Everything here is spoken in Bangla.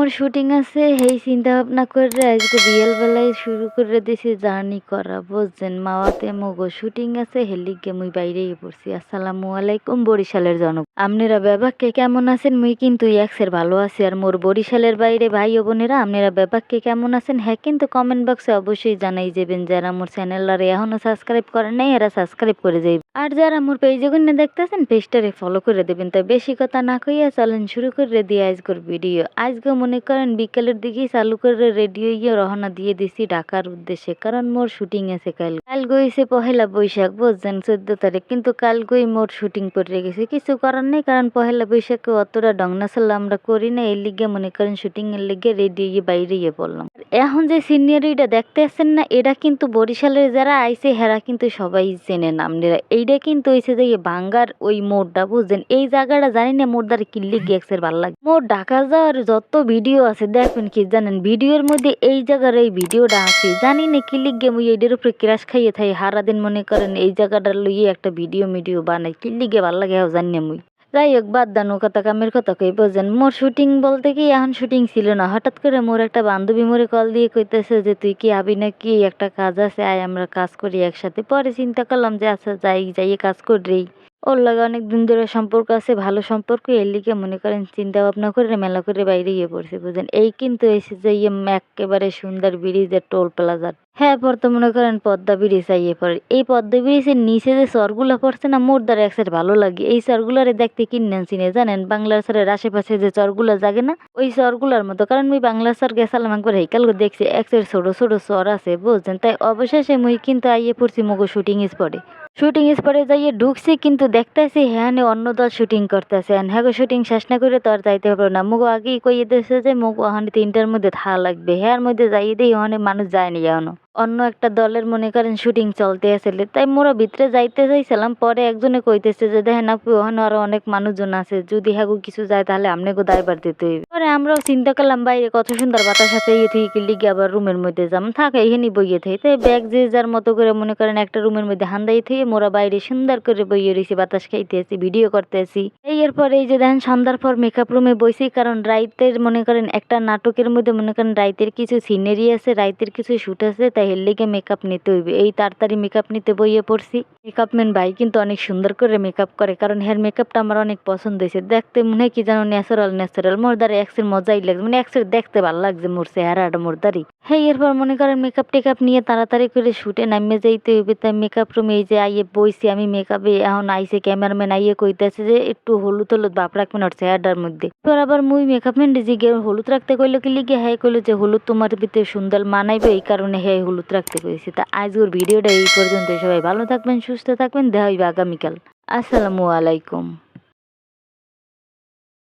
মোর শুটিং আছে সেই চিন্তা ভাবনা করে আজকে বিয়েল বেলায় শুরু করে দিছি জার্নি করা, বুঝছেন? মাওয়াতে মগো শুটিং আছে হেলিগে মুই বাইরেই পড়ছি। আসসালামু আলাইকুম বরিশালের জনক। আপনারা ব্যাপাককে কেমন আছেন? মুই কিন্তু এক্সের ভালো আছি আর মোর বরিশালের বাইরে ভাই ও বোনেরা, আপনারা ব্যাপাককে কেমন আছেন? হ্যাঁ কিন্তু কমেন্ট বক্সে অবশ্যই জানাই যাবেন। যারা মোর চ্যানেল আর এখনও সাবস্ক্রাইব করেন নাই, এরা সাবস্ক্রাইব করে যাইবে আর যারা মোর পেজে গুনে দেখতেছেন পেজটারে ফলো করে দেবেন। তাই বেশি কথা না কইয়া চলেন শুরু করে দিয়ে আজকের ভিডিও আজকে মনে করেন বিকেলের দিকেই চালু করে রেডিও গিয়ে রওনা দিয়ে দিছি ঢাকার উদ্দেশ্যে, কারণ মোর শুটিং আছে কাল। কাল গইছে পহেলা বৈশাখ, বুঝছেন? চোদ্দ তারিখ। কিন্তু কাল গই মোর শুটিং করে গেছে। কিছু করার নেই, কারণ পহেলা বৈশাখে অতটা ডংনাসাল্লা আমরা করি না। এর লিগে মনে করেন শুটিং এর লিগে রেডিও গিয়ে বাইরে গিয়ে পড়লাম। এখন যে সিনিয়রিটা দেখতে আসছেন না এটা কিন্তু বরিশালের যারা আইছে, হেরা কিন্তু সবাই চেনেন আপনারা এইটা কিন্তু হয়েছে যে বাঙ্গার ওই মোড়টা বুঝছেন? এই জায়গাটা জানি না মোড়দার কিল্লি গেক্সের ভালো লাগে। মোর ঢাকা যাওয়ার যত ভিডিও আছে দেখবেন কি জানেন? ভিডিওর মধ্যে এই জায়গার এই ভিডিওটা আছে। জানি না কিল্লি গে মুই এইটার উপরে ক্রাশ খাইয়ে থাই। হারাদিন মনে করেন এই জায়গাটা লইয়ে একটা ভিডিও মিডিও বানাই। কিল্লি গে ভালো লাগে জানি না মুই। যাই হোক, বাদ দানো কথা, কামের কথা কই বোঝেন। মোর শুটিং বলতে কি এখন শুটিং ছিল না। হঠাৎ করে মোর একটা বান্ধবী মোরে কল দিয়ে কইতেছে যে, তুই কি আবি নাকি? একটা কাজ আছে, আয় আমরা কাজ করি একসাথে। পরে চিন্তা করলাম যে আচ্ছা যাই, যাইয়ে কাজ করি। ওর লাগে অনেক দিন ধরে সম্পর্ক আছে, ভালো সম্পর্ক, এর লিগে মনে করেন চিন্তা ভাবনা করে মেলা করে বাইরে গিয়ে পড়ছে বুঝেন এই কিন্তু এসে যে ইয়ে একেবারে সুন্দর ব্রিজের টোল প্লাজার হ্যাঁ পর তো মনে করেন পদ্মা ব্রিজ আইয়ে পড়ে। এই পদ্মা ব্রিজের নিচে যে চরগুলো পড়ছে না, মোর দ্বারা এক সাইড ভালো লাগে। এই চরগুলারে দেখতে কিনেন চিনে, জানেন? বাংলার স্যারের আশেপাশে যে চরগুলো জাগে না, ওই চরগুলার মতো। কারণ মুই বাংলা স্যার গেছিলাম একবার হেকাল দেখছি একসের ছোট ছোট চর আছে, বুঝছেন? তাই অবশেষে মুই কিন্তু আইয়ে পড়ছি, মগো শুটিং স্পটে শুটিং স্পটে যাইয়ে ঢুকছি, কিন্তু দেখতেছি হ্যাঁ অন্য দল শুটিং করতেছে। হ্যাঁ শুটিং শেষ না করে তো আর যাইতে পারব না। মুগো আগেই কইয়ে দিয়েছে যে, মুগো ওখানে তিনটার মধ্যে থা লাগবে। হ্যাঁ মধ্যে যাইয়ে দিই, ওখানে মানুষ যায়নি এখনও। অন্য একটা দলের, মনে করেন শুটিং চলতে আসলে। তাই মোরা ভিতরে যাইতে চাইছিলাম পরে একজনে কইতেছে যে, দেখেন আপনি ওখানে আরও অনেক মানুষজন আছে, যদি হ্যাগো কিছু যায় তাহলে আপনাকে দায়বার দিতে হইবে। পরে আমরাও চিন্তা করলাম বাইরে কত সুন্দর বাতাস আছে ইয়ে থেকে লিগে আবার রুমের মধ্যে যাম। থাকে এখানে বইয়ে থাই। তাই ব্যাগ যে যার মতো করে, মনে করেন, একটা রুমের মধ্যে হান্দাই থেকে মোরা বাইরে সুন্দর করে বইয়ে রয়েছি বাতাস খাইতে আছি ভিডিও করতে আছি এই এরপর এই যে দেখেন, সন্ধ্যার পর মেকআপ রুমে বইছি, কারণ রাইতের, মনে করেন, একটা নাটকের মধ্যে, মনে করেন, রাইতের কিছু সিনারি আছে, রাইতের কিছু শুট আছে তাই হের লেগে মেকআপ নিতে হইবে। এই তাড়াতাড়ি মেকআপ নিতে বইয়ে পড়ছি। মেকআপ ম্যান ভাই কিন্তু অনেক সুন্দর করে মেকআপ করে, কারণ হেয়ার মেকআপটা আমার অনেক পছন্দ হয়েছে। দেখতে মনে হয় কি যেন ন্যাচারাল ন্যাচারাল মোর দ্বারা এক্সের মজাই লাগছে মানে এক্সের দেখতে ভালো লাগছে মোর চেহারাটা মোর দাঁড়ি হ্যাঁ এরপর মনে করেন মেকআপ টেকআপ নিয়ে তাড়াতাড়ি করে শুটে নামে যাইতে হইবে। তাই মেকআপ রুমে এই যে আইয়ে বইছি, আমি মেকআপে এখন আইসে ক্যামেরাম্যান আইয়ে কইতেছে যে একটু হলুদ হলুদ বাপ রাখবেন ওর চেহারাটার মধ্যে। এবার আবার মুই মেকআপ ম্যান জিগে, হলুদ রাখতে কইলো কি লিগে? হ্যাঁ কইলো যে হলুদ তোমার ভিতরে সুন্দর মানাইবে, এই কারণে হ্যাঁ হলুদ রাখতে পেরেছি। তা আজ ওর ভিডিওটা এই পর্যন্ত সবাই ভালো থাকবেন, সুস্থ থাকবেন। দেখা হইবে আগামীকাল। আসসালামু আলাইকুম।